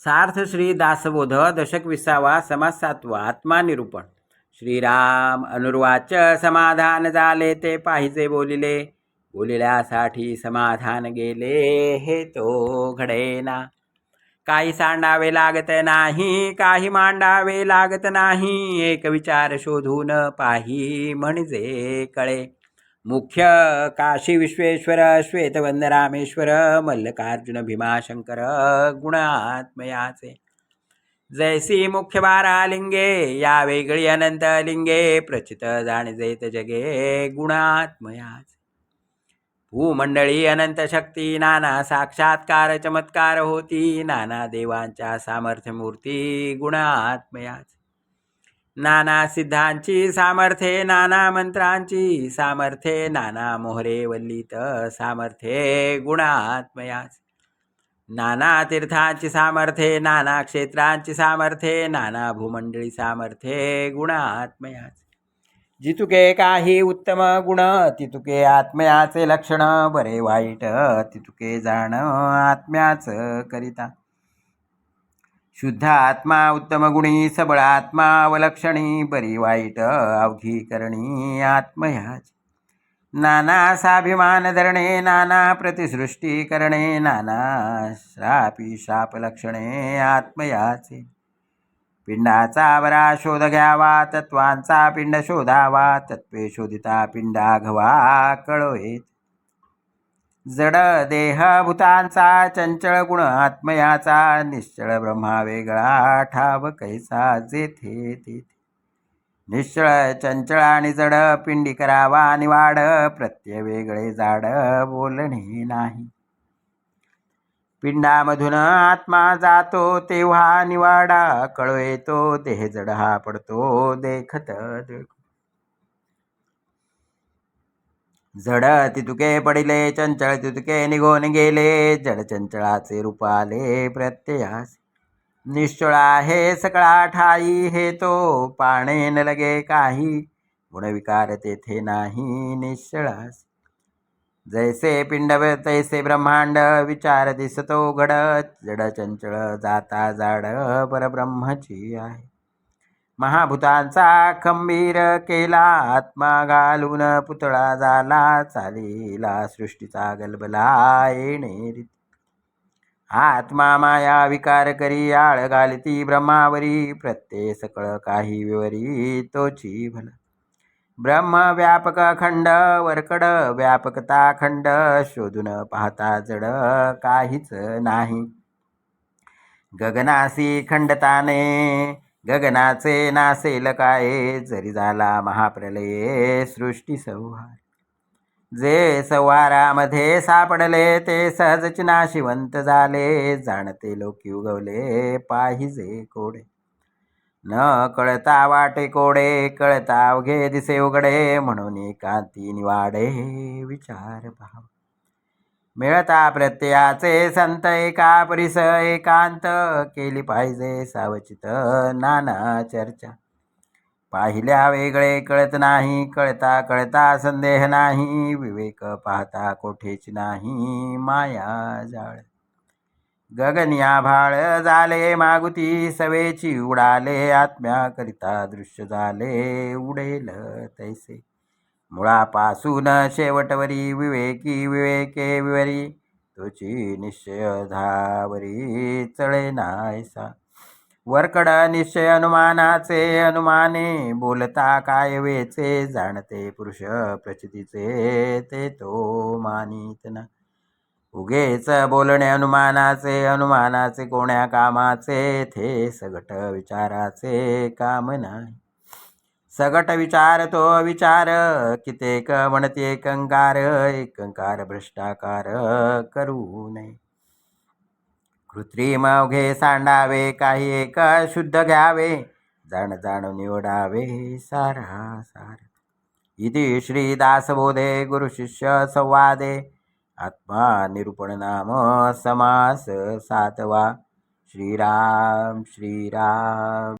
सार्थ श्री दासबोध दशक विसावा समास सातवा आत्मानिरूपण श्रीराम अनुर्वाच समाधान झाले ते पाहिजे बोलिले. बोलिल्यासाठी समाधान गेले हे तो घडेना. काही सांडावे लागत नाही काही मांडावे लागत नाही एक विचार शोधून पाही म्हणजे कळे. मुख्य काशी विश्वेश्वर श्वेतवंद रामेश्वर मल्लिकार्जुन भीमाशंकर गुणात्मयाचे. जैसी मुख्य बारा लिंगे या वेगळी अनंत लिंगे प्रचित जाणजेत जगे गुणात्मयाचे. भूमंडळी अनंत शक्ती नाना साक्षात्कार चमत्कार होती नाना देवांच्या सामर्थ्य मूर्ती नाना सिद्धांची सामर्थ्ये नाना मंत्रांची सामर्थ्ये नाना मोहरे वल्लीत सामर्थ्ये गुणात्मयाच नाना तीर्थांची सामर्थ्ये नाना क्षेत्रांची सामर्थ्ये नाना भूमंडळी सामर्थ्ये गुणात्मयाच जितुके काही उत्तम गुण तितुके आत्म्याचे लक्षण बरे वाईट तितुके जाण आत्म्याच करिता. शुद्ध आत्मा उत्तम गुणी सबळ आत्मा अवलक्षणी बरी वाईट अवघी करणी आत्मयाच नाना साभिमान धरणे नाना प्रतिसृष्टी करणे नाना श्रापी शाप लक्षणे आत्मयाचे. पिंडाचा बरा शोध घ्यावा तत्वांचा पिंड शोधावा तत्वे शोधिता पिंडा घवा कळोयेत. जड देहभूतांचा चंचळ गुण आत्मयाचा निश्चळ ब्रह्मा वेगळा ठाव कैसा जेथे तेथे. निश्चळ चंचळ आणि जड पिंडी करावा निवाड प्रत्यय वेगळे जाड बोलणे नाही. पिंडामधून आत्मा जातो तेव्हा निवाडा कळो येतो देह जड हा पडतो देखत देख. झड तितुके पडिले चंचळ तितुके निघून गेले. जड चंचळाचे रूप आले प्रत्ययास. निश्चळा हे सकळा ठाई हे तो पाणे न लगे काही. गुणविकार तेथे नाही निश्चळास. जैसे पिंड तैसे ब्रह्मांड विचार दिसतो घडत जड चंचळ जाता जाड परब्रह्मची आहे. महाभूतांचा खंबीर केला आत्मा घालून पुतळा झाला चालीला सृष्टीचा गलबला येणे आत्मा माया विकार करी आळ घालती ब्रह्मावरी प्रत्यय सकळ काही विवरी तोची भला. ब्रह्म व्यापक खंड वरकड व्यापकता खंड शोधून पाहता जड काहीच नाही. गगनासी खंडताने गगनाचे नासेल काय? जरी झाला महाप्रलये सृष्टी संहार. जे संहारामध्ये सापडले ते सहजच नाशिवंत झाले. जाणते लोकी उगवले पाहिजे कोडे. न कळता वाटे कोडे कळता अवघे दिसे उघडे. म्हणून कांती निवाडे विचार भाव. मिळता प्रत्ययाचे संत एका परिस एकांत. केली पाहिजे सावचित नाना चर्चा. पाहिल्या वेगळे कळत नाही कळता कळता संदेह नाही विवेक पाहता कोठेच नाही माया जाळ. गगनिया भाळ झाले मागुती सवेची उडाले आत्म्याकरिता दृश्य झाले उडेल तैसे. मुळापासून शेवटवरी विवेकी विवेके विवरी तुझी निश्चय धावरी चळे नायसा वरकड निश्चय अनुमानाचे अनुमाने बोलता काय वेचे जाणते पुरुष प्रचितीचे ते तो मानित ना. उगेच बोलणे अनुमानाचे अनुमानाचे कोण्या कामाचे थे सगट विचाराचे काम नाही. सगट विचार तो विचार कितेक म्हणते कंकार एकंकार भ्रष्टाकार करू नये. कृत्रिम अवघे सांडावे काही एक शुद्ध घ्यावे जाण जाणून निवडावे सारा सार इति श्रीदासबोधे गुरुशिष्य संवादे आत्मा निरूपण नाम समास सातवा. श्रीराम श्रीराम.